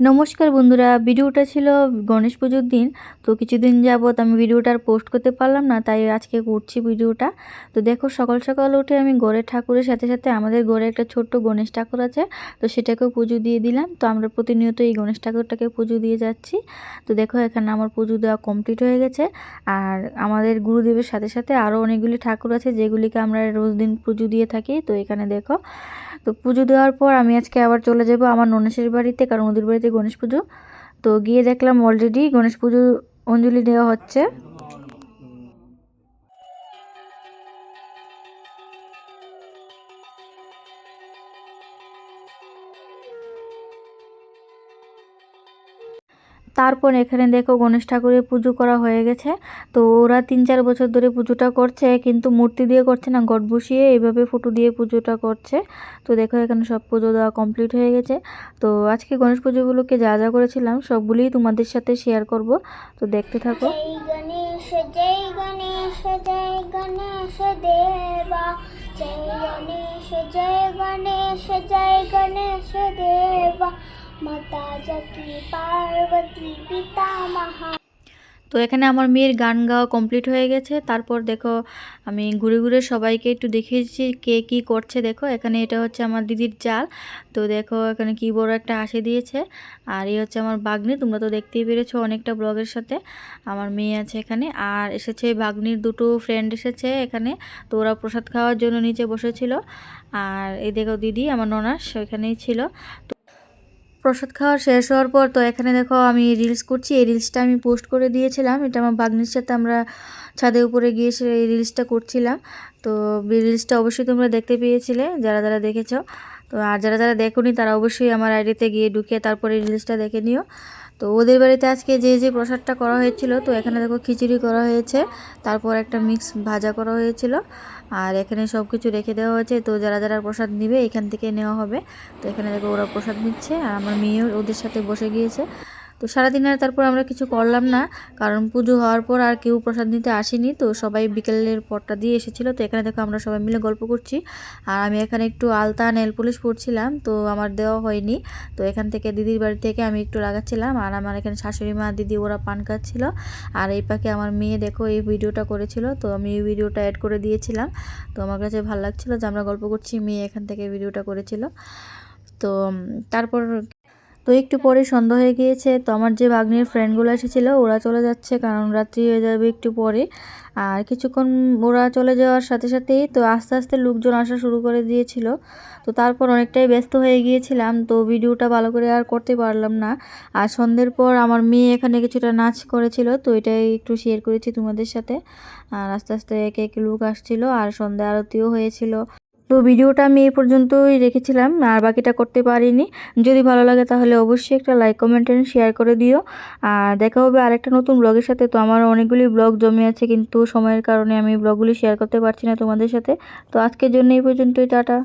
নমস্কার বন্ধুরা, ভিডিওটা ছিল গণেশ পুজোর দিন, তো কিছুদিন যাবৎ আমি ভিডিওটা আর পোস্ট করতে পারলাম না, তাই আজকে করছি ভিডিওটা। তো দেখো, সকাল সকাল উঠে আমি গড়ের ঠাকুরের সাথে সাথে আমাদের গড়ে একটা ছোট্ট গণেশ ঠাকুর আছে, তো সেটাকেও পুজো দিয়ে দিলাম। তো আমরা প্রতিনিয়ত এই গণেশ ঠাকুরটাকে পুজো দিয়ে যাচ্ছি। তো দেখো, এখানে আমার পুজো দেওয়া কমপ্লিট হয়ে গেছে। আর আমাদের গুরুদেবের সাথে সাথে আরও অনেকগুলি ঠাকুর আছে, যেগুলিকে আমরা রোজ দিন পুজো দিয়ে থাকি। তো এখানে দেখো, তো পুজো দেওয়ার পর আমি আজকে আবার চলে যাব আমার ননেশের বাড়িতে, কারণ ওদের বাড়িতে গণেশ পুজো। তো গিয়ে দেখলাম অলরেডি গণেশ পুজো অঞ্জলি দেওয়া হচ্ছে। তারপর এখানে দেখো গণেশ ঠাকুরের পুজো করা হয়ে গেছে। তো ওরা তিন চার বছর ধরে পুজোটা করছে, কিন্তু মূর্তি দিয়ে করছে না গট বসিয়ে এইভাবে ফটো দিয়ে পুজোটা করছে। তো দেখো এখানে সব পুজো দেওয়া কমপ্লিট হয়ে গেছে। তো আজকে গণেশ পুজোগুলোকে যা যা করেছিলাম, সবগুলোই তোমাদের সাথে শেয়ার করব। তো দেখতে থাকো। জয় গণেশ জয় গণেশ দেবা। জয় গণেশ জয় গণেশ জয় গণেশ দেবা। মাতা জকি পার্বতী তো এখানে আমার মেয়ের গান গাওয়া কমপ্লিট হয়ে গেছে। তারপর দেখো, আমি ঘুরে ঘুরে সবাইকে একটু দেখিয়েছি কে কি করছে। দেখো, এখানে এটা হচ্ছে আমার দিদির চাল। তো দেখো, এখানে কি বড় একটা হাসি দিয়েছে। আর এই হচ্ছে আমার বাগনি তোমরা তো দেখতেই পেরেছ অনেকটা ব্লগের সাথে। আমার মেয়ে আছে এখানে। আর এসেছে বাগনির দুটো ফ্রেন্ড এসেছে এখানে। তো ওরা প্রসাদ খাওয়ার জন্য নিচে বসেছিল। আর এই দেখো দিদি, আমার ননাস ওইখানেই ছিল। তো প্রসাদ খাওয়া শেষ হওয়ার পর তো এখানে দেখো আমি রিলস করছি। এই রিলসটা আমি পোস্ট করে দিয়েছিলাম। এটা আমার বাগনির সাথে আমরা ছাদে উপরে গিয়ে সে এই রিলসটা করছিলাম। তো রিলসটা অবশ্যই তোমরা দেখতে পেয়েছিলে, যারা যারা দেখেছ। তো আর যারা যারা দেখোনি তারা অবশ্যই আমার আইডিতে গিয়ে ঢুকে তারপরে রিলসটা দেখে নিও। তো ওদের বাড়িতে আজকে যে যে প্রসাদটা করা হয়েছিল, তো এখানে দেখো খিচুড়ি করা হয়েছে, তারপর একটা মিক্স ভাজা করা হয়েছিল, আর এখানে সব কিছু রেখে দেওয়া হয়েছে, তো যারা যারা প্রসাদ নিবে এখান থেকে নেওয়া হবে। তো এখানে দেখো ওরা প্রসাদ নিচ্ছে, আর আমার মেয়েও ওদের সাথে বসে গিয়েছে। তো সারাদিন আর তারপর আমরা কিছু করলাম না, কারণ পুজো হওয়ার পর আর কেউ প্রসাদ নিতে আসেনি। তো সবাই বিকেলের পরটা দিয়ে এসেছিল। তো এখানে দেখো আমরা সবাই মিলে গল্প করছি। আর আমি এখানে একটু আলতা, নেল পুলিশ পড়ছিলাম তো আমার দেওয়া হয়নি। তো এখান থেকে দিদির বাড়ি থেকে আমি একটু লাগাচ্ছিলাম। আর আমার এখানে শাশুড়ি মা, দিদি ওরা পান খাচ্ছিল। আর এই পাখি আমার মেয়ে দেখো এই ভিডিওটা করেছিল। তো আমি এই ভিডিওটা অ্যাড করে দিয়েছিলাম। তো আমার কাছে ভালো লাগছিল যে আমরা গল্প করছি, মেয়ে এখান থেকে ভিডিওটা করেছিল। তো তারপর তো একটু পরে সন্ধ্যা হয়ে গিয়েছে, তো আমার যে বাগনির ফ্রেন্ডগুলো এসেছিল, ওরা চলে যাচ্ছে, কারণ রাত্রি হয়ে যাবে একটু পরে। আর কিছুক্ষণ ওরা চলে যাওয়ার সাথে সাথেই তো আস্তে আস্তে লোকজন আসা শুরু করে দিয়েছিল। তো তারপর অনেকটাই ব্যস্ত হয়ে গিয়েছিলাম, তো ভিডিওটা ভালো করে আর করতে পারলাম না। আর সন্ধ্যের পর আমার মেয়ে এখানে কিছুটা নাচ করেছিল, তো এটাই একটু শেয়ার করেছি তোমাদের সাথে। আর আস্তে আস্তে একে এক লোক আসছিল, আর সন্ধ্যা আরতিও হয়েছিল। তো ভিডিওটা আমি এই পর্যন্তই রেখেছিলাম, আর বাকিটা করতে পারিনি। যদি ভালো লাগে তাহলে অবশ্যই একটা লাইক, কমেন্ট এন্ড শেয়ার করে দিও। আর দেখা হবে আরেকটা নতুন ব্লগের সাথে। তো আমার অনেকগুলি ব্লগ জমে আছে, কিন্তু সময়ের কারণে আমি ব্লগগুলি শেয়ার করতে পারছি না তোমাদের সাথে। তো আজকের জন্য এই পর্যন্তই, টাটা।